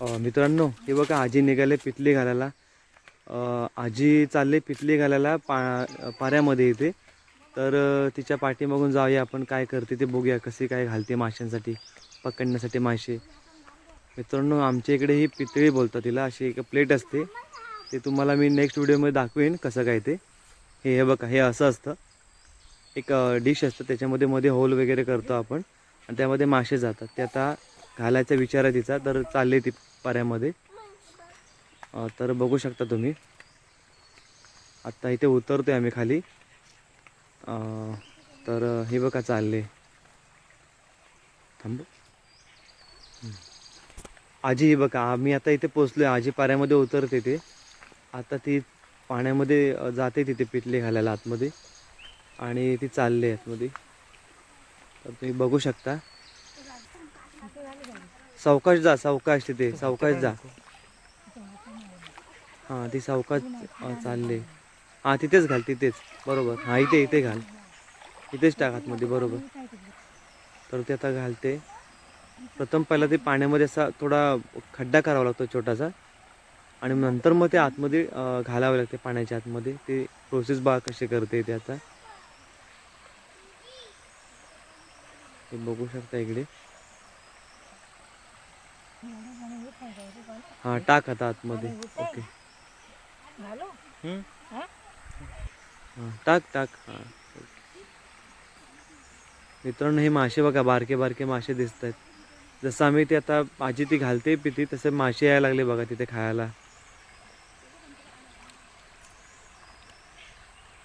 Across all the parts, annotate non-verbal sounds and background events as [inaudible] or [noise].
मित्रांनो हे बघा आजी निघाले पितली घालायला. आजी चालले पितली घालायला पा पाऱ्यामध्ये येते तर तिच्या पाठीमागून जाऊया आपण काय करते ते बघूया कसे काय घालते माशांसाठी पकडण्यासाठी मासे. मित्रांनो आमच्या इकडे ही पितळी बोलतात तिला अशी एक प्लेट असते. ते तुम्हाला मी नेक्स्ट व्हिडिओमध्ये दाखवेन कसं काय ते. हे हे बघा हे असं असतं. एक डिश असतं त्याच्यामध्ये मध्ये होल वगैरे करतो आपण. आणि त्यामध्ये मासे जातात. ते आता घालायचा विचार आहे तिचा तर चालले ती पाऱ्यामध्ये. तर बघू शकता तुम्ही. आत्ता इथे उतरतो आहे आम्ही खाली. तर हे बघा चालले. थांब. आजी हे बघा आम्ही आता इथे पोचलो आहे आजी पाऱ्यामध्ये उतरते ते. आता ती पाण्यामध्ये जाते तिथे पितले घालायला आतमध्ये. आणि ती चालली आहे आतमध्ये. तर तुम्ही बघू शकता. सावकाश जा सावकाश तिथे सावकाश जा. हां ती सावकाश चालले. हां तिथेच घाल तिथेच. बरोबर. हां इथे इथे घाल. इथेच टाक आतमध्ये बरोबर. तर ते आता घालते. प्रथम पहिला ते पाण्यामध्ये असा थोडा खड्डा करावा लागतो छोटासा. आणि नंतर मग ते आतमध्ये घालावे लागते पाण्याच्या आतमध्ये. ते प्रोसेस बा कशी करते ते आता. हे बघू शकता इकडे. हां टाक आता आतमध्ये. ओके. हां? टाक टाक. हां मित्रांनो हे मासे बघा बारके बारके मासे दिसत आहेत जसं आम्ही ते आता आजी ती घालते पिती तसे मासे यायला लागले बघा तिथे खायला.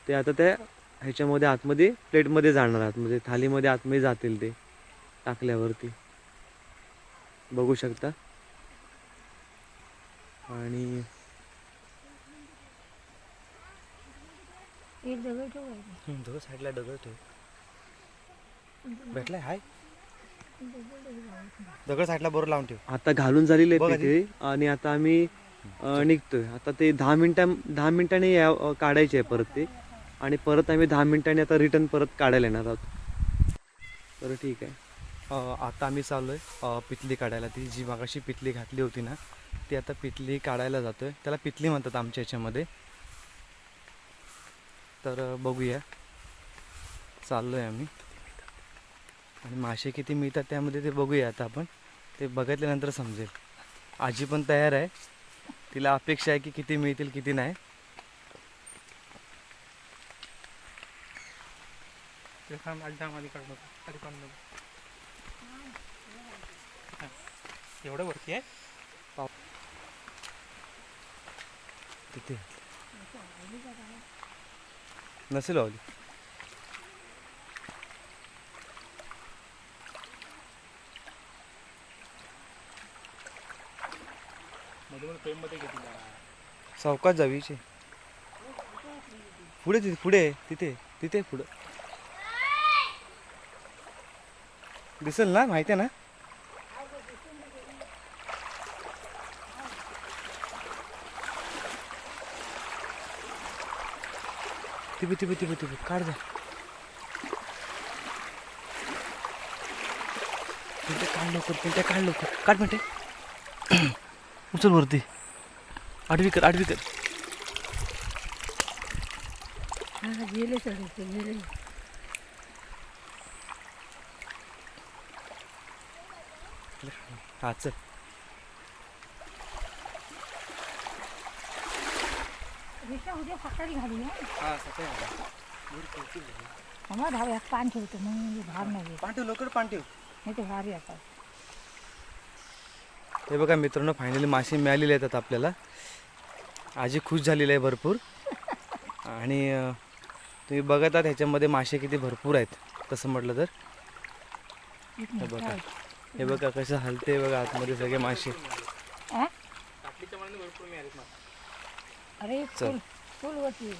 ते आता त्या ह्याच्यामध्ये आतमध्ये प्लेटमध्ये जाणार आतमध्ये थालीमध्ये आतमध्ये जातील ते टाकल्यावरती. बघू शकता. आणि साईडला दगड ठेव. भेटलाय हाय. दगड साईडला बरोबर लावून ठेव. आता घालून झालेले आणि आता आम्ही निघतोय. आता ते दहा मिनिटां दहा मिनिटांनी काढायचे आहे परत ते. आणि परत आम्ही दहा मिनिटांनी आता रिटर्न परत काढायला येणार आहोत. तर ठीक आहे. आता आम्ही चाललो आहे पितली काढायला. ती जी मागाशी पितली घातली होती ना ती आता पितली काढायला जातो आहे त्याला पितली म्हणतात आमच्या याच्यामध्ये. तर बघूया. चाललो आहे आम्ही. आणि मासे किती मिळतात त्यामध्ये ते बघूया आता आपण. ते बघितल्यानंतर समजेल. आजी पण तयार आहे. तिला अपेक्षा आहे की किती मिळतील किती नाही. एवढं वरती आहे. तिथे. नसेल लावली सावकाश जावीचे. पुढे तिथे पुढे तिथे तिथे पुढे. दिसेल ना? माहिती आहे ना? तिथे तिथे तिथे तिथे काढ जा. काढ लवकर पिंट्या काढ लवकर. काढ पिंटे [clears throat] उचल वरती. आडवी कर आडवी कर. गेले चढते गेले. हा चल. रिक्षा उद्या सकाळी घालू ना हा सकाळी आम्हाला धाव पान ठेवतो मग म्हणजे भार नाही येत. पांठव लवकर पांठव नाही ते भार येतात हे बघा मित्रांनो फायनली मासे मिळालेले आहेत आता आपल्याला. आजी खुश झालेली आहे भरपूर. आणि अं, तुम्ही बघत आहात ह्याच्यामध्ये मासे किती भरपूर आहेत तसं म्हटलं तर. एक हे मिनिट बघा. काय? हे बघा कसं हलते बघा आतमध्ये सगळे मासे. हा? मनाने भरपूर मिळालेत मला अरे चल. फुल फुल होती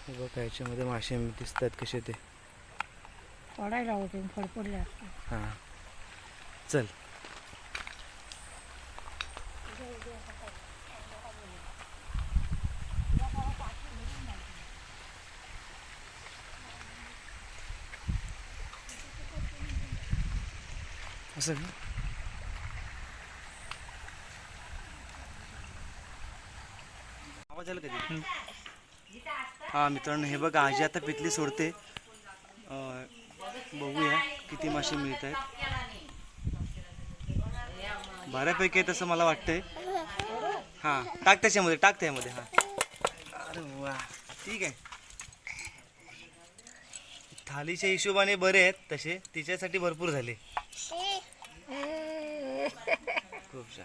हे बघा ह्याच्यामध्ये मासे दिसत आहेत कसे ते. पडायला होते फडफडले हां. चल. असं का? आवाज आला कधी? हा मित्रांनो हे बघा आजी आता पितली सोडते. अं, बघूया किती मासे मिळत आहेत. बऱ्यापैकी आहे तसं मला वाटतंय. हां टाक त्याच्यामध्ये टाक त्यामध्ये हां. अरे वा ठीक आहे. थालीच्या हिशोबाने बरे आहेत तसे तिच्यासाठी भरपूर झाले. Dobrze.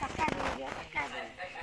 Tak tak.